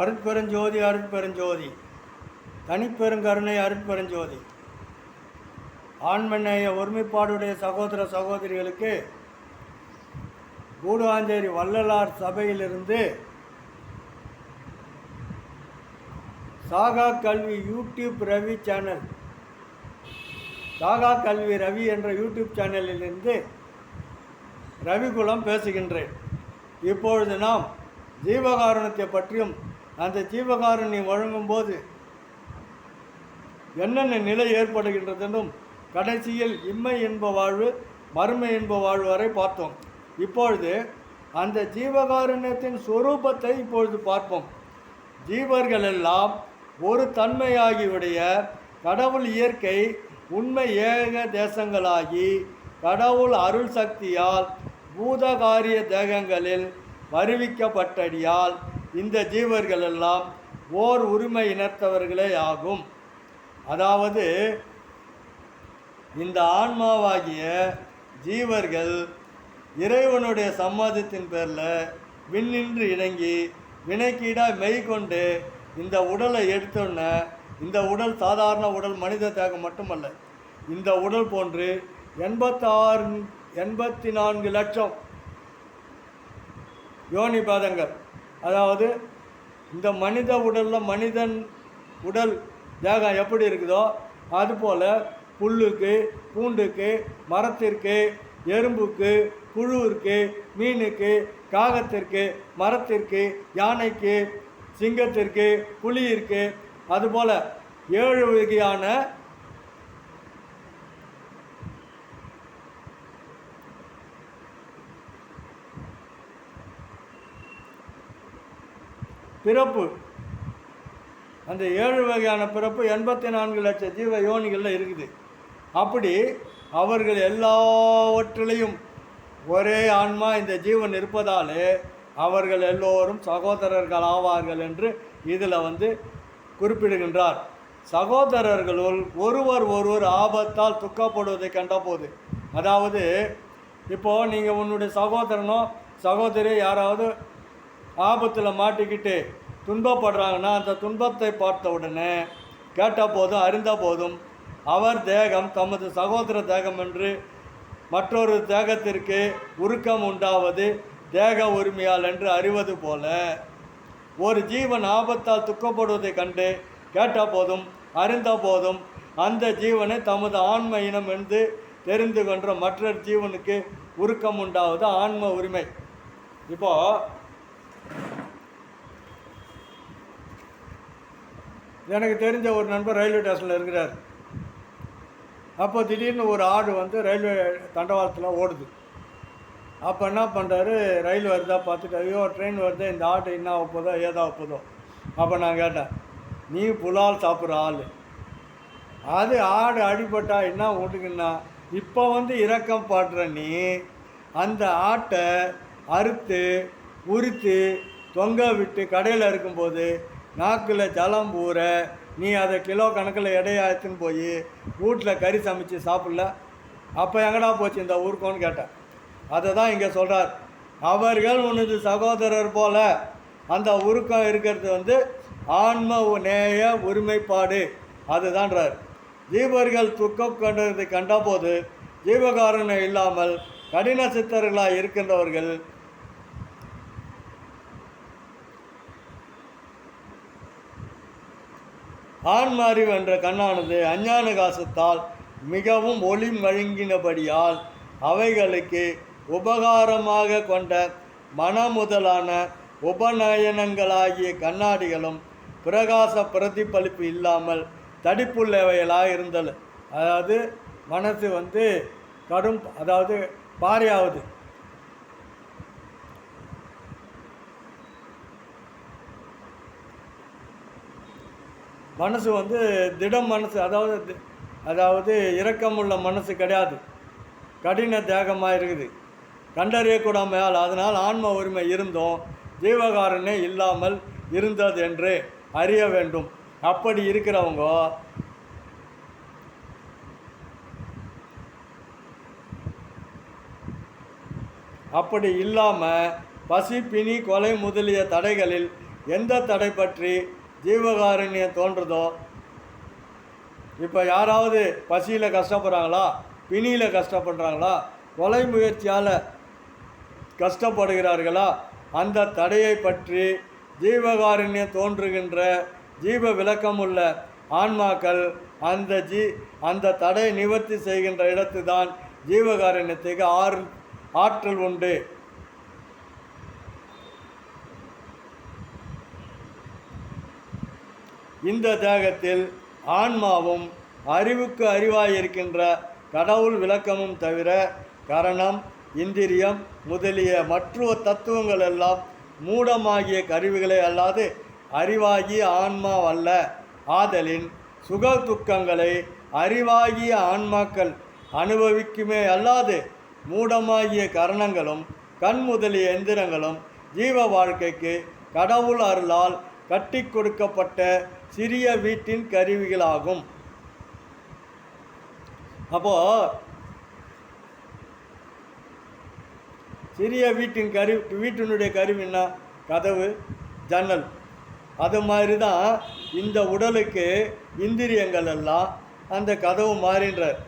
அருட்பெருஞ்சோதி அருட்பெருஞ்சோதி. தனிப்பெருங்கருணை அருட்பெருஞ்சோதி. ஆண்மநேய ஒருமைப்பாடுடைய சகோதர சகோதரிகளுக்கு கூடுவாஞ்சேரி வள்ளலார் சபையிலிருந்து சாகா கல்வி யூடியூப் ரவி சேனல் சாகா கல்வி ரவி என்ற யூடியூப் சேனலிலிருந்து ரவிகுலம் பேசுகின்றேன். இப்பொழுது நாம் ஜீவகாரணத்தை பற்றியும் அந்த ஜீவகாருண்யம் வழங்கும்போது என்னென்ன நிலை ஏற்படுகின்றதென்றும் கடைசியில் இம்மை என்ப வாழ்வு மறுமை என்ப வாழ்வு வரை பார்த்தோம். இப்பொழுது அந்த ஜீவகாருண்யத்தின் சொரூபத்தை இப்பொழுது பார்ப்போம். ஜீவர்களெல்லாம் ஒரு தன்மையாகியுடைய கடவுள் இயற்கை உண்மை ஏக தேசங்களாகி கடவுள் அருள் சக்தியால் பூதகாரிய தேகங்களில் வருவிக்கப்பட்டடியால் இந்த ஜீவர்கள் எல்லாம் ஓர் உரிமை இனத்தவர்களே ஆகும். அதாவது இந்த ஆன்மாவாகிய ஜீவர்கள் இறைவனுடைய சம்மதத்தின் பேரில் விண்ணின்று இணங்கி வினைக்கீடாக மெய் கொண்டு இந்த உடலை எடுத்தோன்னே இந்த உடல் சாதாரண உடல் மனித தேகம் மட்டுமல்ல இந்த உடல் போன்று எண்பத்தாறு எண்பத்தி நான்கு லட்சம் யோனி பாதங்கள் அதாவது இந்த மனித உடலில் மனிதன் உடல் தேகம் எப்படி இருக்குதோ அதுபோல் புல்லுக்கு பூண்டுக்கு மரத்திற்கு எறும்புக்கு புழுவிற்கு மீனுக்கு காகத்திற்கு மரத்திற்கு யானைக்கு சிங்கத்திற்கு புலியிற்கு அதுபோல் ஏழு வகையான பிறப்பு. அந்த ஏழு வகையான பிறப்பு எண்பத்தி நான்கு லட்சம் ஜீவ யோனிகளில் இருக்குது. அப்படி அவர்கள் எல்லாவற்றிலையும் ஒரே ஆன்மா இந்த ஜீவன் இருப்பதாலே அவர்கள் எல்லோரும் சகோதரர்கள் ஆவார்கள் என்று இதில் வந்து குறிப்பிடுகின்றார். சகோதரர்களுள் ஒருவர் ஒருவர் ஆபத்தால் துக்கப்படுவதை கண்டபோது அதாவது இப்போது நீங்கள் உன்னுடைய சகோதரனோ சகோதரி யாராவது ஆபத்தில் மாட்டிக்கிட்டு துன்பப்படுறாங்கன்னா அந்த துன்பத்தை பார்த்த உடனே கேட்டால் போதும் அறிந்தால் போதும். அவர் தேகம் தமது சகோதர தேகம் என்று மற்றொரு தேகத்திற்கு உருக்கம் உண்டாவது தேக உரிமையால் என்று அறிவது போல ஒரு ஜீவன் ஆபத்தால் துக்கப்படுவதை கண்டு கேட்டால் போதும் அறிந்த போதும். அந்த ஜீவனை தமது ஆன்ம இனம் என்று தெரிந்து கொன்ற மற்றொரு ஜீவனுக்கு உருக்கம் உண்டாவது ஆன்ம உரிமை. இப்போது எனக்கு தெரிஞ்ச ஒரு நண்பர் ரயில்வே ஸ்டேஷனில் இருக்கிறார். அப்போ திடீர்னு ஒரு ஆடு வந்து ரயில்வே தண்டவாளத்தில் ஓடுது. அப்போ என்ன பண்ணுறாரு ரயில் வருதா பார்த்துட்டு ஐயோ ட்ரெயின் வருது இந்த ஆடு என்ன ஆக போதோ ஏதாக போதோ அப்போ நான் கேட்டேன் நீ புலால் சாப்பிட்ற ஆள். அது ஆடு அடிபட்டா என்ன ஓட்டுக்குன்னா இப்போ வந்து இரக்கம் பாடுற நீ அந்த ஆட்டை அறுத்து உரித்து தொங்க விட்டு கடையில் இருக்கும்போது நாக்கில் ஜலம் ஊற நீ அதை கிலோ கணக்கில் எடையாச்சுன்னு போய் வீட்டில் கறி சமைச்சு சாப்பிடல. அப்போ எங்கடா போச்சு இந்த ஊருக்கோன்னு கேட்டேன். அதை தான் இங்கே சொல்கிறார் அவர்கள் உனது சகோதரர் போல அந்த உருக்கம் இருக்கிறது வந்து ஆன்ம நேய ஒருமைப்பாடு. அதுதான்றார். ஜீவர்கள் துக்கம் கண்டதை கண்டபோது ஜீவகாரணம் இல்லாமல் கடின சித்தர்களாக இருக்கின்றவர்கள் ஆண்மாறிவு என்ற கண்ணானது அஞ்ஞான காசத்தால் மிகவும் ஒளி மழுங்கினபடியால் அவைகளுக்கு உபகாரமாக கொண்ட மனமுதலான உபநயனங்களாகிய கண்ணாடிகளும் பிரகாச பிரதிபலிப்பு இல்லாமல் தடிப்புள்ளவைகளாக இருந்தல். அதாவது மனசு வந்து கடும் அதாவது பாறையாவது. மனசு வந்து திடம் மனசு அதாவது அதாவது அதாவது இரக்கமுள்ள மனசு கிடையாது. கடின தேகமாக இருக்குது. கண்டறியக்கூடாமையால் அதனால் ஆன்ம உரிமை இருந்தும் ஜீவகாரனே இல்லாமல் இருந்தது என்று அறிய வேண்டும். அப்படி இருக்கிறவங்க அப்படி இல்லாமல் பசி பிணி கொலை முதலிய தடைகளில் எந்த தடை பற்றி ஜீவகாருண்யம் தோன்றுதோ? இப்போ யாராவது பசியில் கஷ்டப்படுறாங்களா? பிணியில் கஷ்டப்படுறாங்களா? கொலை முயற்சியால் கஷ்டப்படுகிறார்களா? அந்த தடையை பற்றி ஜீவகாருண்யம் தோன்றுகின்ற ஜீவ விளக்கமுள்ள ஆன்மாக்கள் அந்த ஜீ அந்த தடை நிவர்த்தி செய்கின்ற இடத்து தான் ஜீவகாருண்யத்துக்கு ஆறு ஆற்றல் உண்டு. இந்த தேகத்தில் ஆன்மாவும் அறிவுக்கு அறிவாயிருக்கின்ற கடவுள் விளக்கமும் தவிர கரணம் இந்திரியம் முதலிய மற்ற தத்துவங்கள் எல்லாம் மூடமாகிய கருவிகளை அல்லாது அறிவாகிய ஆன்மா அல்ல ஆதலின் சுக துக்கங்களை அறிவாகிய ஆன்மாக்கள் அனுபவிக்குமே அல்லாது மூடமாகிய கரணங்களும் கண் முதலிய எந்திரங்களும் ஜீவ வாழ்க்கைக்கு கடவுள் அருளால் கட்டி கொடுக்கப்பட்ட சிறிய வீட்டின் கருவிகளாகும். அப்போ சிறிய வீட்டின் கரு வீட்டினுடைய கருவின்னா கதவு ஜன்னல். அது மாதிரி தான் இந்த உடலுக்கு இந்திரியங்கள் எல்லாம் அந்த கதவு மாறின்றார்.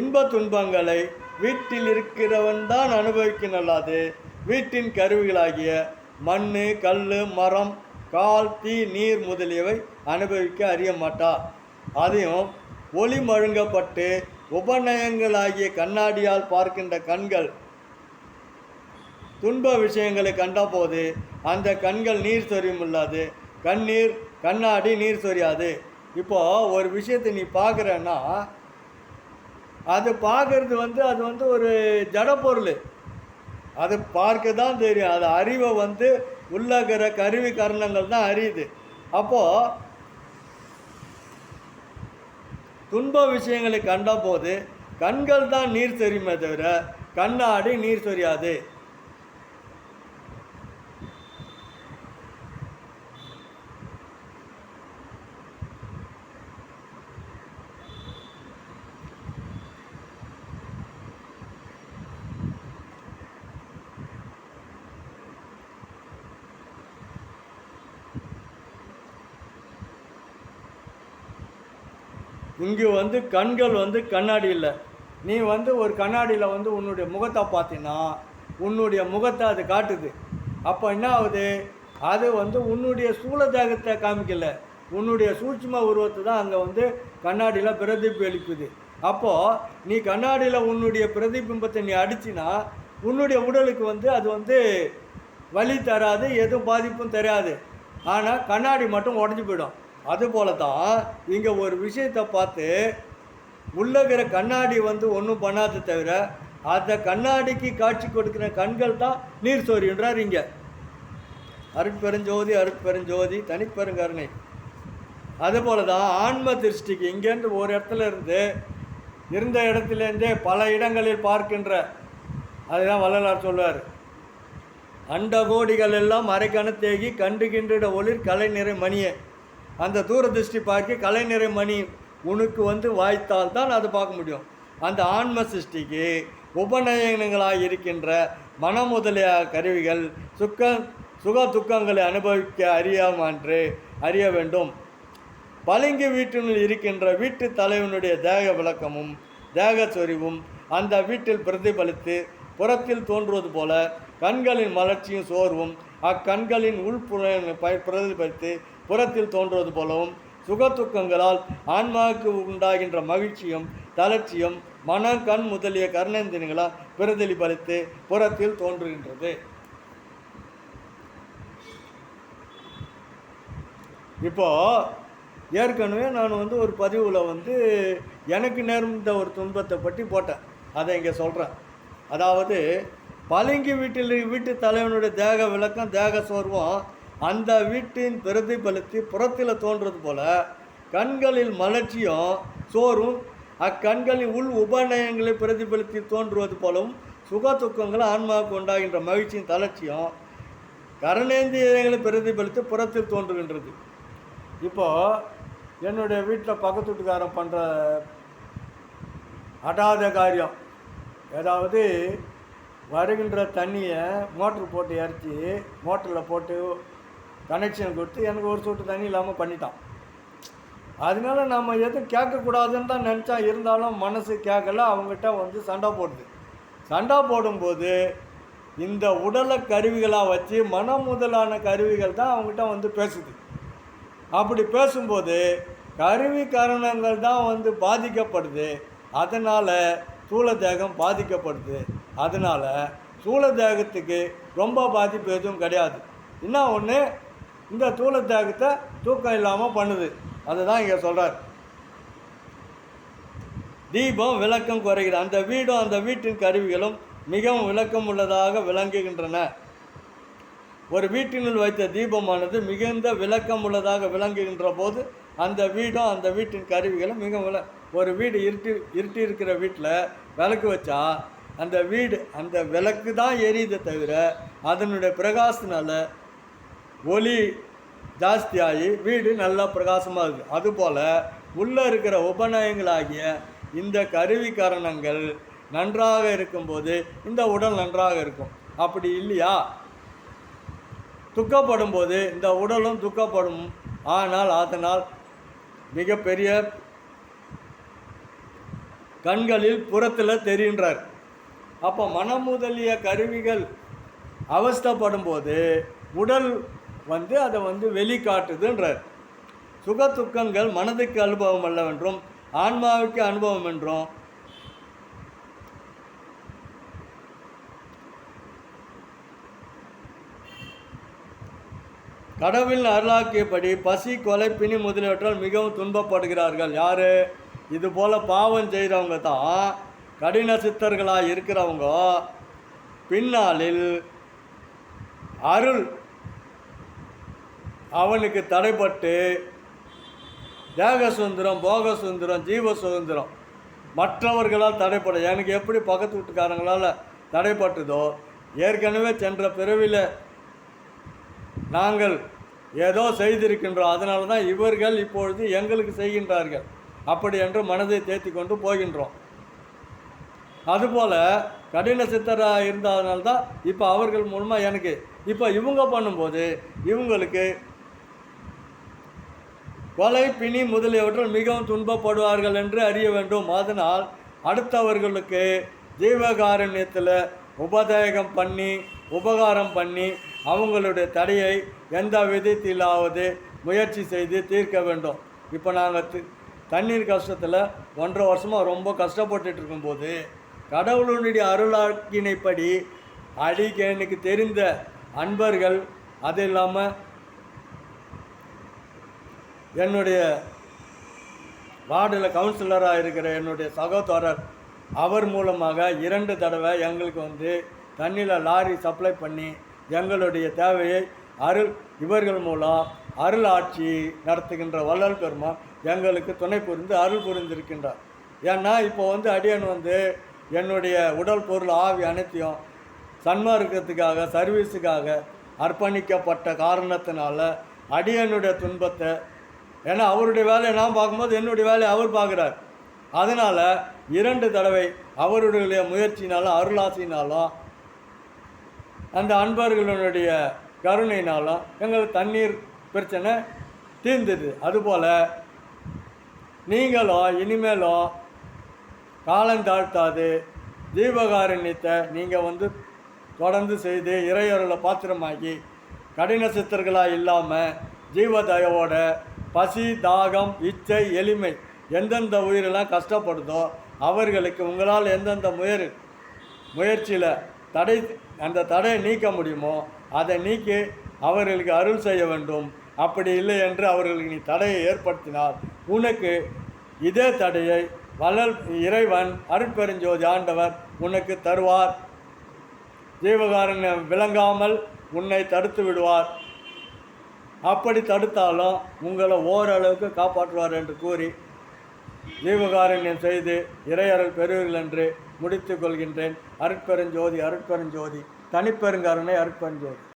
இன்ப துன்பங்களை வீட்டில் இருக்கிறவன் தான் அனுபவிக்கணும் அல்லாது வீட்டின் கருவிகளாகிய மண் கல் மரம் கால் தீ நீர் முதலியவை அனுபவிக்க அறிய மாட்டார் அதையும் ஒளி மழுங்கப்பட்டு உபநயங்களாகிய கண்ணாடியால் பார்க்கின்ற கண்கள் துன்ப விஷயங்களை கண்டபோது அந்த கண்கள் நீர் சொரியும் இல்லாது கண்ணீர் கண்ணாடி நீர் சொரியாது. இப்போ ஒரு விஷயத்தை நீ பார்க்குறன்னா அது பார்க்கறது வந்து அது வந்து ஒரு ஜட பொருள். அது பார்க்க தான் தெரியும். அது அறிவை வந்து உள்ளகிற கருவி கரணங்கள் தான் அறியுது. அப்போது துன்ப விஷயங்களை கண்டபோது கண்கள் தான் நீர் தெரியுமே தவிர கண்ணாடி நீர் தெரியாது இங்கே வந்து கண்கள் வந்து கண்ணாடி இல்லை. நீ வந்து ஒரு கண்ணாடியில் வந்து உன்னுடைய முகத்தை பார்த்தீங்கன்னா உன்னுடைய முகத்தை அது காட்டுது. அப்போ என்ன ஆகுது? அது வந்து உன்னுடைய சூழதாகத்தை காமிக்கல. உன்னுடைய சூட்சும உருவத்தை தான் அங்கே வந்து கண்ணாடியில் பிரதிபலிப்புது அப்போது நீ கண்ணாடியில் உன்னுடைய பிரதிபிம்பத்தை நீ அடிச்சினா உன்னுடைய உடலுக்கு வந்து அது வந்து வலி தராது எதுவும் பாதிப்பும் தராது. ஆனால் கண்ணாடி மட்டும் உடஞ்சி போயிடும். அதுபோல தான் இங்கே ஒரு விஷயத்தை பார்த்து உள்ளகிற கண்ணாடி வந்து ஒன்றும் பண்ணாத தவிர அந்த கண்ணாடிக்கு காட்சி கொடுக்கிற கண்கள் தான் நீர் சோரின்றார் இங்கே அருட்பெருஞ்சோதி அருட்பெருஞ்சோதி தனிப்பெருங்கருணை அதுபோல தான் ஆன்ம திருஷ்டிக்கு இங்கேருந்து ஒரு இடத்துல இருந்து இருந்த இடத்துலேருந்தே பல இடங்களில் பார்க்கின்ற அதுதான் வள்ளலார் சொல்வார். அண்டகோடிகள் எல்லாம் அரைக்கணத்தேகி கண்டுகின்ற ஒளிர் கலை நிறை மணியே. அந்த தூரதிருஷ்டி பார்க்க கலைநிறை மணி உனக்கு வந்து வாய்த்தால் தான் அது பார்க்க முடியும். அந்த ஆன்ம சிருஷ்டிக்கு உபநயனங்களாக இருக்கின்ற மன முதலிய கருவிகள் சுக்க சுக துக்கங்களை அனுபவிக்க அறியாமன்று அறிய வேண்டும். பளிங்கு வீட்டினுள் இருக்கின்ற வீட்டு தலைவனுடைய தேக விளக்கமும் தேக சொறிவும் அந்த வீட்டில் பிரதிபலித்து புறத்தில் தோன்றுவது போல கண்களின் மலர்ச்சியும் சோர்வும் அக்கண்களின் உள்புற ப- பிரதிபலித்து புறத்தில் தோன்றுவது போலவும் சுகத்துக்கங்களால் ஆன்மாவுக்கு உண்டாகின்ற மகிழ்ச்சியும் தளர்ச்சியும் மன கண் முதலிய கர்ணேந்திரங்களால் பிரதிபலித்து புறத்தில் தோன்றுகின்றது. இப்போ ஏற்கனவே நான் வந்து ஒரு பதிவில் வந்து எனக்கு நேர்ந்த ஒரு துன்பத்தை பற்றி போட்டேன். அதை இங்கே சொல்கிறேன் அதாவது பளிங்கு வீட்டில் வீட்டு தலைவனுடைய தேக விளக்கம் தேக சோர்வம் அந்த வீட்டின் பிரதிபலித்து புறத்தில் தோன்றது போல கண்களில் மலர்ச்சியும் சோறும் அக்கண்களின் உள் உபநயங்களை பிரதிபலித்து தோன்றுவது போலவும் சுக துக்கங்கள் ஆன்மாவுக்கு உண்டாகின்ற மகிழ்ச்சியும் தளர்ச்சியும் கரணேந்திரியங்களை பிரதிபலித்து புறத்தில் தோன்றுகின்றது. இப்போது என்னுடைய வீட்டில் பக்கத்து வீட்டுக்காரன் பண்ணுற அடாத காரியம். ஏதாவது வருகின்ற தண்ணியை மோட்ரு போட்டு இறச்சி மோட்டரில் போட்டு கனெக்ஷன் கொடுத்து எனக்கு ஒரு சொட்டு தண்ணி இல்லாமல் பண்ணிட்டான். அதனால நம்ம எதுவும் கேட்கக்கூடாதுன்னு தான் நினச்சா இருந்தாலும் மனசு கேட்கல அவங்ககிட்ட வந்து சண்டை போடுது. சண்டை போடும்போது இந்த உடலை கருவிகளாக வச்சு மனம் முதலான கருவிகள் தான் அவங்ககிட்ட வந்து பேசுது. அப்படி பேசும்போது கருவி காரணங்கள் தான் வந்து பாதிக்கப்படுது. அதனால் சூழ தேகம் பாதிக்கப்படுது. அதனால் சூழ தேகத்துக்கு ரொம்ப பாதிப்பு எதுவும் கிடையாது. என்ன ஒன்று இந்த தூள தேகத்தை தூக்கம் இல்லாமல் பண்ணுது. அதுதான் இங்கே சொல்கிறார் தீபம் விளக்கம் குறைகிறது. அந்த வீடும் அந்த வீட்டின் கருவிகளும் மிகவும் விளக்கம் உள்ளதாக விளங்குகின்றன. ஒரு வீட்டினுள் வைத்த தீபமானது மிகுந்த விளக்கம் உள்ளதாக விளங்குகின்ற போது அந்த வீடும் அந்த வீட்டின் கருவிகளும் மிக வில ஒரு வீடு இருட்டி இருட்டி இருக்கிற வீட்டில் விளக்கு வச்சா அந்த வீடு அந்த விளக்கு தான் எரியுதே தவிர அதனுடைய பிரகாசனால ஒளி ஜாஸ்தியாகி வீடு நல்லா பிரகாசமாக இருக்குது அதுபோல் உள்ளே இருக்கிற உபநயங்களாகிய இந்த கருவி காரணங்கள் நன்றாக இருக்கும்போது இந்த உடல் நன்றாக இருக்கும். அப்படி இல்லையா? துக்கப்படும் போது இந்த உடலும் துக்கப்படும். ஆனால் அதனால் மிகப்பெரிய கண்களில் புறத்தில் தெரிகின்றார். அப்போ மனம் முதலிய கருவிகள் அவஸ்தப்படும் போது உடல் வந்து அதை வந்து வெளிக்காட்டுதுன்றார். சுக துக்கங்கள் மனதுக்கு அனுபவம் அல்லவென்றும் ஆன்மாவுக்கு அனுபவம் என்றும். கடவுளின் அருளாக்கியபடி பசி கொலை பிணி முதலியவற்றால் மிகவும் துன்பப்படுகிறார்கள். யார்? இது போல் பாவம் செய்கிறவங்க தான் கடின சித்தர்களாக இருக்கிறவங்க. பின்னாளில் அருள் அவனுக்கு தடைப்பட்டு தேக சுதந்திரம் போக சுதந்திரம் ஜீவ சுதந்திரம் மற்றவர்களால் தடைப்பட எனக்கு எப்படி பக்கத்து வீட்டுக்காரங்களால் தடைப்பட்டதோ ஏற்கனவே சென்ற பிறவியில் நாங்கள் ஏதோ செய்திருக்கின்றோம். அதனால தான் இவர்கள் இப்பொழுது எங்களுக்கு செய்கின்றார்கள். அப்படி என்று மனதை தேத்தி கொண்டு போகின்றோம். அதுபோல் கடின சித்தராக இருந்ததுனால தான் இப்போ அவர்கள் மூலமாக எனக்கு இப்போ இவங்க பண்ணும்போது இவங்களுக்கு கொலை பிணி முதலியவற்றில் மிகவும் துன்பப்படுவார்கள் என்று அறிய வேண்டும். அதனால் அடுத்தவர்களுக்கு ஜீவகாரண்யத்தில் உபதேகம் பண்ணி உபகாரம் பண்ணி அவங்களுடைய தடையை எந்த விதத்திலாவது முயற்சி செய்து தீர்க்க வேண்டும். இப்போ நாங்கள் தண்ணீர் கஷ்டத்தில் ஒன்றரை வருஷமாக ரொம்ப கஷ்டப்பட்டுட்டு இருக்கும்போது கடவுளுடைய அருளாக்கினைப்படி அடிக்க எனக்கு தெரிந்த அன்பர்கள் அது இல்லாமல் என்னுடைய வார்டில் கவுன்சிலராக இருக்கிற என்னுடைய சகோதரர் அவர் மூலமாக இரண்டு தடவை எங்களுக்கு வந்து தண்ணியில் லாரி சப்ளை பண்ணி எங்களுடைய தேவையை அருள் இவர்கள் மூலம் அருள் ஆட்சி நடத்துகின்ற வள்ளல் பெருமான் எங்களுக்கு துணை புரிந்து அருள் புரிந்திருக்கின்றார். ஏன்னா இப்போ வந்து அடியன் வந்து என்னுடைய உடல் பொருள் ஆவி அனைத்தையும் சன்மார்க்கத்துக்காக சர்வீஸுக்காக அர்ப்பணிக்கப்பட்ட காரணத்தினால அடியனுடைய துன்பத்தை ஏன்னா அவருடைய வேலையை நான் பார்க்கும்போது என்னுடைய வேலையை அவர் பார்க்குறார். அதனால் இரண்டு தடவை அவருடைய முயற்சினாலும் அருளாசினாலும் அந்த அன்பர்களுடைய கருணையினாலும் எங்களுக்கு தண்ணீர் பிரச்சனை தீர்ந்தது. அதுபோல் நீங்களும் இனிமேலும் காலந்தாழ்த்தாது தீபகாரண்யத்தை நீங்கள் வந்து தொடர்ந்து செய்து இறையருளை பாத்திரமாக்கி கடின சித்தர்களாக இல்லாமல் ஜீவதயோட பசி தாகம் இச்சை எளிமை எந்தெந்த உயிரெல்லாம் கஷ்டப்படுதோ அவர்களுக்கு உங்களால் எந்தெந்த முயற் முயற்சியில் தடை அந்த தடையை நீக்க முடியுமோ அதை நீக்கி அவர்களுக்கு அருள் செய்ய வேண்டும். அப்படி இல்லை என்று அவர்களுக்கு நீ தடையை ஏற்படுத்தினால் உனக்கு இதே தடையை வளர் இறைவன் அருட்பெருஞ்சோதி ஆண்டவர் உனக்கு தருவார். ஜீவகாரன் விளங்காமல் உன்னை தடுத்து விடுவார். அப்படி தடுத்தாலும் உங்களை ஓரளவுக்கு காப்பாற்றுவார் என்று கூறி ஜீவகாரண்யம் செய்து இறையறல் பெறுவீர்கள் என்று முடித்து கொள்கின்றேன். அருட்பெருஞ்சோதி அருட்பெருஞ்சோதி தனிப்பெருங்கருணை அருட்பெருஞ்சோதி.